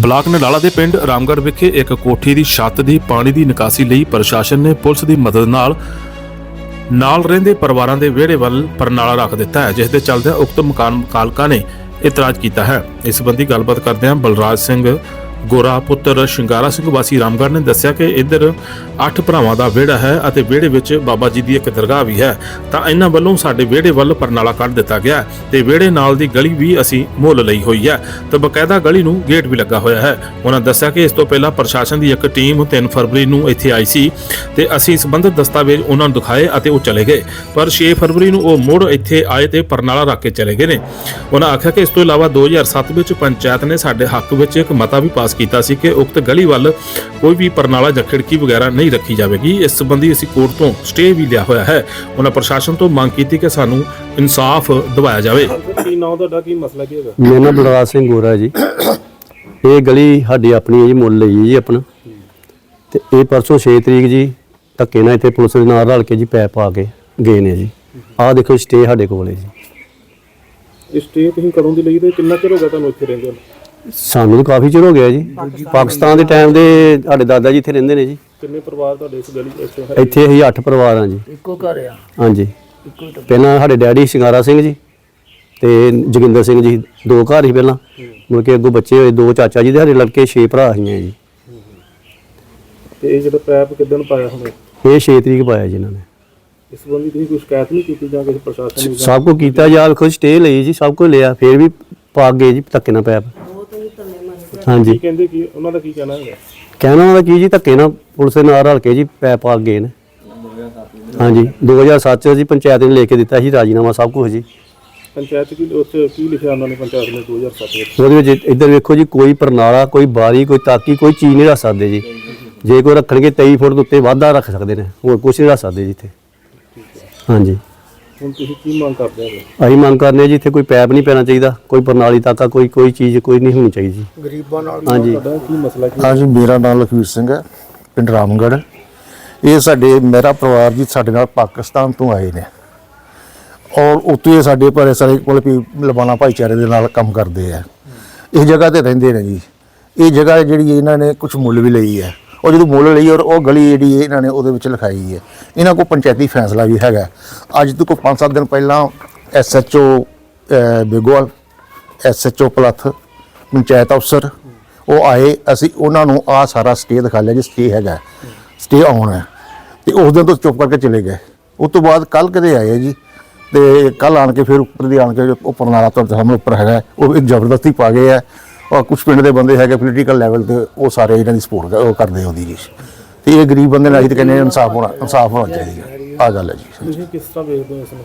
Block Nadala ਦੇ ਪਿੰਡ ਰਾਮਗੜ੍ਹ ਵਿਖੇ ਇੱਕ ਕੋਠੀ ਦੀ ਛੱਤ ਦੀ ਪਾਣੀ ਦੀ ਨਿਕਾਸੀ ਲਈ ਪ੍ਰਸ਼ਾਸਨ ਨੇ ਪੁਲਿਸ ਦੀ ਮਦਦ ਨਾਲ ਨਾਲ ਰਹਿੰਦੇ ਪਰਿਵਾਰਾਂ ਦੇ ਵਿਹੜੇ ਵੱਲ ਪਰਨਾਲਾ ਰੱਖ ਦਿੱਤਾ ਹੈ, ਜਿਸ ਦੇ ਚੱਲਦਿਆਂ ਉਕਤ ਮਕਾਨ ਮਾਲਕਾਂ ਨੇ ਇਤਰਾਜ਼ ਕੀਤਾ ਹੈ। ਇਸ ਸੰਬੰਧੀ ਗੱਲਬਾਤ ਕਰਦਿਆਂ ਬਲਰਾਜ ਸਿੰਘ ਗੋਰਾ ਪੁੱਤਰ ਸ਼ਿੰਗਾਰਾ ਸਿੰਘ ਵਾਸੀ ਰਾਮਗੜ੍ਹ ਨੇ ਦੱਸਿਆ ਕਿ ਇੱਧਰ ਅੱਠ ਭਰਾਵਾਂ ਦਾ ਵਿਹੜਾ ਹੈ ਅਤੇ ਵਿਹੜੇ ਵਿੱਚ ਬਾਬਾ ਜੀ ਦੀ ਇੱਕ ਦਰਗਾਹ ਵੀ ਹੈ। ਤਾਂ ਇਹਨਾਂ ਵੱਲੋਂ ਸਾਡੇ ਵਿਹੜੇ ਵੱਲ ਪਰਨਾਲਾ ਕੱਢ ਦਿੱਤਾ ਗਿਆ ਹੈ ਤੇ ਵਿਹੜੇ ਨਾਲ ਦੀ ਗਲੀ ਵੀ ਅਸੀਂ ਮੁੱਲ ਲਈ ਹੋਈ ਹੈ। ਤੇ ਬਕਾਇਦਾ ਗਲੀ ਨੂੰ ਗੇਟ ਵੀ ਲੱਗਾ ਹੋਇਆ ਹੈ। ਉਹਨਾਂ ਦੱਸਿਆ ਕਿ ਇਸ ਤੋਂ ਪਹਿਲਾਂ ਪ੍ਰਸ਼ਾਸਨ ਦੀ ਇੱਕ ਟੀਮ 3 ਫਰਵਰੀ ਨੂੰ ਇੱਥੇ ਆਈ ਸੀ ਤੇ ਅਸੀਂ ਸਬੰਧਤ ਦਸਤਾਵੇਜ਼ ਉਹਨਾਂ ਨੂੰ ਦਿਖਾਏ ਅਤੇ ਉਹ ਚਲੇ ਗਏ। ਪਰ 6 ਫਰਵਰੀ ਨੂੰ ਉਹ ਮੁੜ ਇੱਥੇ ਆਏ ਤੇ ਪਰਨਾਲਾ ਰੱਖ ਕੇ ਚਲੇ ਗਏ ਨੇ। ਉਹਨਾਂ ਆਖਿਆ ਕਿ ਇਸ ਤੋਂ ਇਲਾਵਾ 2007 ਵਿੱਚ ਪੰਚਾਇਤ ਨੇ ਸਾਡੇ ਹੱਕ ਵਿੱਚ ਇੱਕ ਮਤਾ ਵੀ ਪਾਸ ਕੀਤਾ ਸੀ ਕਿ ਉਕਤ ਗਲੀ ਵੱਲ ਕੋਈ ਵੀ ਪਰਨਾਲਾ ਜਾਂ ਖਿੜਕੀ ਵਗੈਰਾ ਨਹੀਂ ਰੱਖੀ ਜਾਵੇਗੀ। ਇਸ ਸੰਬੰਧੀ ਅਸੀਂ ਕੋਰਟ ਤੋਂ ਸਟੇ ਵੀ ਲਿਆ ਹੋਇਆ ਹੈ। ਉਹਨਾਂ ਪ੍ਰਸ਼ਾਸਨ ਤੋਂ ਮੰਗ ਕੀਤੀ ਕਿ ਸਾਨੂੰ ਇਨਸਾਫ ਦਿਵਾਇਆ ਜਾਵੇ। ਕੀ ਨਾਂ ਤੁਹਾਡਾ? ਕੀ ਮਸਲਾ ਕੀ ਹੈਗਾ? ਮੇਰਾ ਨਾਮ ਬਲਰਾਜ ਸਿੰਘ ਗੋਰਾ ਜੀ। ਇਹ ਗਲੀ ਸਾਡੀ ਆਪਣੀ ਹੈ ਜੀ ਮੁੱਲ ਲਈ ਹੈ ਜੀ ਆਪਣਾ। ਤੇ ਇਹ ਪਰਸੋਂ 6 ਤਰੀਕ ਜੀ ਧੱਕੇ ਨਾਲ ਇੱਥੇ ਪੁਲਿਸ ਦੇ ਨਾਲ ਰਲ ਕੇ ਜੀ ਪੈਪ ਪਾ ਕੇ ਗਏ ਨੇ ਜੀ। ਆਹ ਦੇਖੋ ਸਟੇ ਸਾਡੇ ਕੋਲ ਹੈ ਜੀ। ਇਸ ਸਟੇ ਤੁਸੀਂ ਕਦੋਂ ਦੀ ਲਈ ਤੇ ਕਿੰਨਾ ਚਿਰ ਹੋ ਗਿਆ ਤੁਹਾਨੂੰ ਇੱਥੇ ਰਹਿੰਦੇ ਹੋ ਸਾਨੂੰ ਤਾਂ ਕਾਫੀ ਚਿਰ ਹੋ ਗਿਆ ਜੀ। ਪਾਕਿਸਤਾਨ ਦੇ ਟਾਈਮ ਦੇ ਸਾਡੇ ਦਾਦਾ ਜੀ ਇੱਥੇ ਰਹਿੰਦੇ ਨੇ ਜੀ। ਕਿੰਨੇ ਪਰਿਵਾਰ ਤੁਹਾਡੇ ਇਸ ਗਲੀ ਇਸ ਇੱਥੇ ਅਸੀਂ 8 ਪਰਿਵਾਰ ਹਾਂ ਜੀ। ਇੱਕੋ ਘਰ ਆ। ਹਾਂਜੀ। ਪਹਿਲਾਂ ਸਾਡੇ ਡੈਡੀ ਸ਼ਿੰਗਾਰਾ ਸਿੰਘ ਜੀ ਤੇ ਜੋਗਿੰਦਰ ਸਿੰਘ ਜੀ ਦੋ ਘਰ ਸੀ ਪਹਿਲਾਂ। ਮੁੜ ਕੇ ਅੱਗੋਂ ਬੱਚੇ ਹੋਏ ਦੋ ਚਾਚਾ ਜੀ ਦੇ ਸਾਡੇ ਲੜਕੇ 6 ਭਰਾ ਸੀਆਂ ਜੀ। ਤੇ ਇਹ ਜਿਹੜਾ ਪੈਪ ਕਿਦਨ ਪਾਇਆ ਹੁਣ? ਇਹ 6 ਤਰੀਕ ਪਾਇਆ ਜੀ ਇਹਨਾਂ ਨੇ। ਇਸ ਸੰਬੰਧੀ ਤੁਸੀਂ ਕੋਈ ਸ਼ਿਕਾਇਤ ਨਹੀਂ ਕੀਤੀ ਜਾਂ ਕਿਸੇ ਪ੍ਰਸ਼ਾਸਨ ਨੂੰ ਜਾਂ ਸਭ ਕੁਝ ਕੀਤਾ ਯਾਰ ਖੁਦ ਸਟੇ ਲਈ ਜੀ ਸਭ ਕੁਝ ਲਿਆ ਫਿਰ ਵੀ ਪਾ ਗਏ ਜੀ ਧੱਕੇ ਨਾਲ ਪੈਪ। ਹਾਂਜੀ। ਕਹਿੰਦੇ ਕੀ ਉਹਨਾਂ ਦਾ ਕੀ ਕਹਿਣਾ ਹੈਗਾ? ਕਹਿਣਾ ਉਹਨਾਂ ਦਾ ਕੀ ਜੀ ਧੱਕੇ ਨਾਲ ਪੁਲਿਸ ਦੇ ਨਾਲ ਰਲ ਕੇ ਜੀ ਪੈਪ ਪਾ ਗਏ ਨੇ। ਹਾਂਜੀ 2007 ਚ ਜੀ ਪੰਚਾਇਤ ਨੇ ਲੈ ਕੇ ਦਿੱਤਾ ਸੀ ਰਾਜੀਨਾਮਾ ਸਭ ਕੁਝ ਜੀ। ਪੰਚਾਇਤ ਕੀ ਉੱਥੇ ਕੀ ਲਿਖਿਆ ਉਹਨਾਂ ਨੇ ਪੰਚਾਇਤ ਨੇ 2007 ਵਿੱਚ? ਉਹਦੇ ਵਿੱਚ ਇੱਧਰ ਵੇਖੋ ਜੀ ਕੋਈ ਪਰਨਾਲਾ ਕੋਈ ਬਾਰੀ ਕੋਈ ਤਾਕੀ ਕੋਈ ਚੀਜ਼ ਨਹੀਂ ਰੱਖ ਸਕਦੇ ਜੀ। ਜੇ ਕੋਈ ਰੱਖਣਗੇ 23 ਫੁੱਟ ਦੇ ਉੱਤੇ ਵਾਧਾ ਰੱਖ ਸਕਦੇ ਨੇ ਹੋਰ ਕੁਝ ਨਹੀਂ ਰੱਖ ਸਕਦੇ ਜੀ ਇੱਥੇ। ਹਾਂਜੀ। ਹੁਣ ਤੁਸੀਂ ਕੀ ਮੰਗ ਕਰਦੇ ਹੋ? ਅਸੀਂ ਮੰਗ ਕਰਨੇ ਆ ਜੀ ਇੱਥੇ ਕੋਈ ਪੈਪ ਨਹੀਂ ਪੈਣਾ ਚਾਹੀਦਾ ਕੋਈ ਪ੍ਰਣਾਲੀ ਤਾਕਾ ਕੋਈ ਕੋਈ ਚੀਜ਼ ਕੋਈ ਨਹੀਂ ਹੋਣੀ ਚਾਹੀਦੀ। ਗਰੀਬਾਂ ਨਾਲ ਹਾਂਜੀ। ਤੁਹਾਡਾ ਕੀ ਮਸਲਾ ਕੀ? ਹਾਂਜੀ ਮੇਰਾ ਨਾਮ ਲਖਵੀਰ ਸਿੰਘ ਹੈ ਪਿੰਡ ਰਾਮਗੜ੍ਹ। ਇਹ ਸਾਡੇ ਮੇਰਾ ਪਰਿਵਾਰ ਜੀ ਸਾਡੇ ਨਾਲ ਪਾਕਿਸਤਾਨ ਤੋਂ ਆਏ ਨੇ। ਔਰ ਉੱਥੇ ਸਾਡੇ ਪਰ ਸਾਰੇ ਕੋਲ ਵੀ ਲਬਾਨਾ ਭਾਈਚਾਰੇ ਦੇ ਨਾਲ ਕੰਮ ਕਰਦੇ ਆ। ਇਸ ਜਗ੍ਹਾ ਤੇ ਰਹਿੰਦੇ ਨੇ ਜੀ। ਇਹ ਜਗ੍ਹਾ ਜਿਹੜੀ ਇਹਨਾਂ ਨੇ ਕੁਝ ਮੁੱਲ ਵੀ ਲਈ ਹੈ। ਉਹ ਜਦੋਂ ਮੁੱਲ ਲਈ ਔਰ ਉਹ ਗਲੀ ਜਿਹੜੀ ਇਹਨਾਂ ਨੇ ਉਹਦੇ ਵਿੱਚ ਲਿਖਾਈ ਹੈ। ਇਹਨਾਂ ਕੋਲ ਪੰਚਾਇਤੀ ਫੈਸਲਾ ਵੀ ਹੈਗਾ। ਅੱਜ ਤੋਂ ਕੋਈ 5-7 ਦਿਨ ਪਹਿਲਾਂ ਐਸਐਚਓ ਬੇਗੋਵਾਲ ਐਸਐਚਓ ਪਲੱਥ, ਪੰਚਾਇਤ ਅਫਸਰ, ਉਹ ਆਏ। ਅਸੀਂ ਉਹਨਾਂ ਨੂੰ ਆ ਸਾਰਾ ਸਟੇ ਦਿਖਾ ਲਿਆ ਜੀ ਸਟੇ ਹੈਗਾ ਸਟੇ ਆਉਣ ਹੈ। ਤੇ ਉਸ ਦਿਨ ਤੋਂ ਚੁੱਪ ਕਰਕੇ ਚਲੇ ਗਏ। ਉਸ ਤੋਂ ਬਾਅਦ ਕੱਲ ਕਦੇ ਆਏ ਜੀ, ਤੇ ਕੱਲ ਆਣ ਕੇ ਫਿਰ ਉੱਪਰ ਦੀ ਆਣ ਕੇ ਉੱਪਰ ਨਾਲਾ ਤੋਂ ਸਾਹਮਣੇ ਉੱਪਰ ਹੈਗਾ ਉਹ ਇੱਕ ਜ਼ਬਰਦਸਤੀ ਪਾ ਗਏ ਆ ਔਰ ਕੁਝ ਪਿੰਡ ਦੇ ਬੰਦੇ ਹੈਗੇ ਪੋਲੀਟੀਕਲ ਲੈਵਲ ਤੇ ਉਹ ਸਾਰੇ ਇਹਨਾਂ ਦੀ ਸਪੋਰਟ ਕਰਦੇ ਉਹਦੀ ਜੀ। ਤੇ ਇਹ ਗਰੀਬ ਬੰਦੇ ਨਾਲ ਅਸੀਂ ਤਾਂ ਕਹਿੰਦੇ ਇਨਸਾਫ ਹੋਣਾ ਇਨਸਾਫ ਹੋਣਾ ਚਾਹੀਦਾ ਆ ਗੱਲ ਹੈ ਜੀ। ਤੁਸੀਂ ਕਿਸ ਤਰ੍ਹਾਂ ਵੇਖਦੇ ਹੋ ਇਸ ਨੂੰ?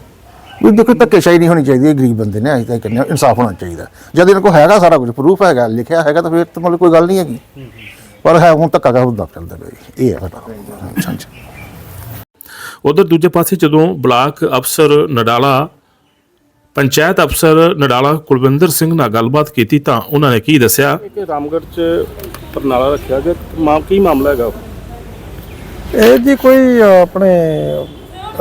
ਵੀ ਦੇਖੋ ਧੱਕੇਸ਼ਾਹੀ ਨਹੀਂ ਹੋਣੀ ਚਾਹੀਦੀ ਇਹ ਗਰੀਬ ਬੰਦੇ ਨੇ ਅਸੀਂ ਤਾਂ ਕਹਿੰਦੇ ਇਨਸਾਫ ਹੋਣਾ ਚਾਹੀਦਾ ਜਦ ਇਹਨਾਂ ਕੋਲ ਹੈਗਾ ਸਾਰਾ ਕੁਝ ਪ੍ਰੂਫ ਹੈਗਾ ਲਿਖਿਆ ਹੈਗਾ ਤਾਂ ਫਿਰ ਤਾਂ ਮਤਲਬ ਕੋਈ ਗੱਲ ਨਹੀਂ ਹੈਗੀ। ਪਰ ਹੈ ਹੁਣ ਧੱਕਾ ਕਰ ਹੁੰਦਾ ਚੱਲਦਾ ਪਿਆ ਜੀ। ਇਹ ਹੈ ਸਾਡਾ ਉਧਰ ਦੂਜੇ ਪਾਸੇ ਜਦੋਂ ਬਲਾਕ ਅਫਸਰ ਨਡਾਲਾ ਪੰਚਾਇਤ ਅਫਸਰ ਨਡਾਲਾ ਕੁਲਵਿੰਦਰ ਸਿੰਘ ਨਾਲ ਗੱਲਬਾਤ ਕੀਤੀ ਤਾਂ ਉਹਨਾਂ ਨੇ ਕੀ ਦੱਸਿਆ? ਕਿ ਰਾਮਗੜ੍ਹ ਚ ਪਰਨਾਲਾ ਰੱਖਿਆ ਗਿਆ। ਕੀ ਮਾਮਲਾ ਹੈਗਾ ਇਹ ਜੀ ਕੋਈ ਆਪਣੇ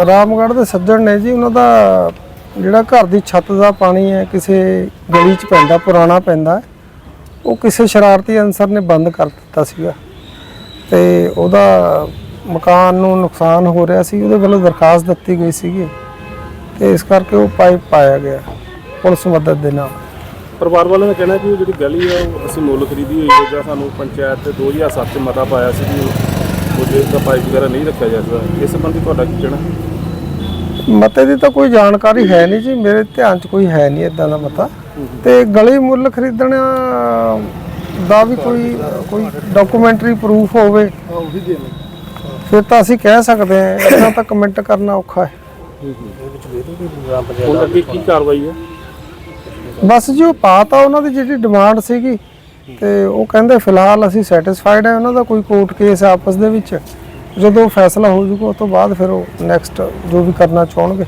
ਰਾਮਗੜ੍ਹ ਦੇ ਸੱਜਣ ਨੇ ਜੀ, ਉਹਨਾਂ ਦਾ ਜਿਹੜਾ ਘਰ ਦੀ ਛੱਤ ਦਾ ਪਾਣੀ ਹੈ, ਕਿਸੇ ਗਲੀ 'ਚ ਪੈਂਦਾ, ਪੁਰਾਣਾ ਪੈਂਦਾ, ਉਹ ਕਿਸੇ ਸ਼ਰਾਰਤੀ ਅਨਸਰ ਨੇ ਬੰਦ ਕਰ ਦਿੱਤਾ ਸੀਗਾ। ਤੇ ਉਹਦਾ ਮਕਾਨ ਨੂੰ ਨੁਕਸਾਨ ਹੋ ਰਿਹਾ ਸੀ, ਉਹਦੇ ਵੱਲੋਂ ਦਰਖਾਸਤ ਦਿੱਤੀ ਗਈ ਸੀਗੀ। ਤੇ ਇਸ ਕਰਕੇ ਉਹ ਪਾਈਪ ਪਾਇਆ ਗਿਆ, ਪੁਲਿਸ ਮਦਦ ਦੇ ਨਾਲ। ਪਰਿਵਾਰ ਵਾਲਿਆਂ ਦਾ ਕਹਿਣਾ ਕਿ ਜਿਹੜੀ ਗਲੀ ਹੈ, ਉਹ ਅਸੀਂ ਮੁੱਲ ਖਰੀਦੀ ਹੋਈ ਹੈ, ਜਾਂ ਸਾਨੂੰ ਪੰਚਾਇਤ ਤੇ 2007 ਚ ਮਤਾ ਪਾਇਆ ਸੀ ਕਿ ਜੇ ਦਾ ਪਾਈਪ ਵਗੈਰਾ ਨਹੀਂ ਰੱਖਿਆ ਜਾ ਸਕਦਾ। ਇਸ ਸੰਬੰਧੀ ਤੁਹਾਡਾ ਕੀ ਕਹਿਣਾ? ਮਤੇ ਦੀ ਤਾਂ ਕੋਈ ਜਾਣਕਾਰੀ ਹੈ ਨਹੀਂ ਜੀ। ਮੇਰੇ ਧਿਆਨ 'ਚ ਕੋਈ ਹੈ ਨਹੀਂ ਇਦਾਂ ਦਾ ਮਤਾ। ਤੇ ਗਲੀ ਮੁੱਲ ਖਰੀਦਣ ਦਾ ਵੀ ਕੋਈ ਕੋਈ ਡਾਕੂਮੈਂਟਰੀ ਪ੍ਰੂਫ ਹੋਵੇ ਫਿਰ ਤਾਂ ਅਸੀਂ ਕਹਿ ਸਕਦੇ ਹਾਂ। ਇਦਾਂ ਤਾਂ ਕਮੈਂਟ ਕਰਨਾ ਔਖਾ ਹੈ। ਹੁਣ ਅੱਗੇ ਕੀ ਕਾਰਵਾਈ ਹੈ? ਬਸ ਜੀ ਉਹ ਪਾਤਾ ਉਹਨਾਂ ਦੀ ਜਿਹੜੀ ਡਿਮਾਂਡ ਸੀਗੀ ਤੇ ਉਹ ਕਹਿੰਦੇ ਫਿਲਹਾਲ ਅਸੀਂ ਸੈਟੀਸਫਾਈਡ ਹੈ, ਉਹਨਾਂ ਦਾ ਕੋਈ ਕੋਰਟ ਕੇਸ ਹੈ ਆਪਸ ਦੇ ਵਿੱਚ। ਜਦੋਂ ਫੈਸਲਾ ਹੋ ਜਾਊਗਾ, ਉਸ ਤੋਂ ਬਾਅਦ ਫਿਰ ਉਹ ਨੈਕਸਟ ਜੋ ਵੀ ਕਰਨਾ ਚਾਹਣਗੇ।